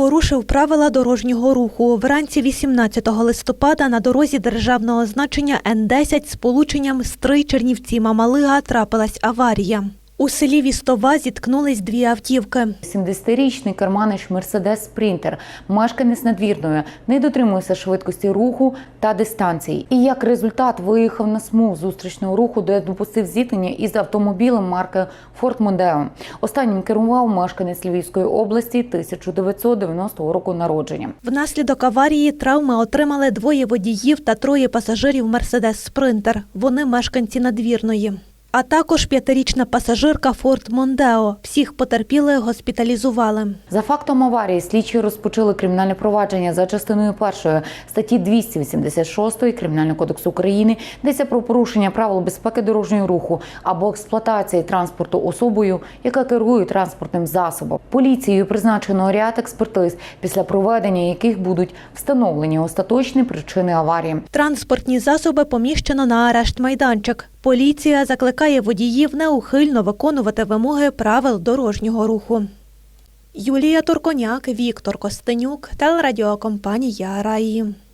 Порушив правила дорожнього руху. Вранці 18 листопада на дорозі державного значення Н-10 з полученням Стрий Чернівці Мамалига трапилась аварія. У селі Вістова зіткнулись дві автівки. 70-річний керманич Мерседес Спринтер, мешканець надвірної, не дотримується швидкості руху та дистанції. І як результат виїхав на смуг зустрічного руху, де допустив зіткнення із автомобілем марки Ford Mondeo. Останнім керував мешканець Львівської області 1990 року народження. Внаслідок аварії травми отримали двоє водіїв та троє пасажирів Мерседес Спринтер. Вони мешканці надвірної. А також п'ятирічна пасажирка Форд Мондео. Всіх потерпілих госпіталізували. За фактом аварії слідчі розпочали кримінальне провадження за частиною першої статті 286 Кримінального кодексу України, йдеться про порушення правил безпеки дорожнього руху або експлуатації транспорту особою, яка керує транспортним засобом. Поліцією призначено ряд експертиз, після проведення яких будуть встановлені остаточні причини аварії. Транспортні засоби поміщено на арешт майданчик. Поліція закликає водіїв неухильно виконувати вимоги правил дорожнього руху. Юлія Турконяк, Віктор Костенюк, телерадіокомпанія Раї.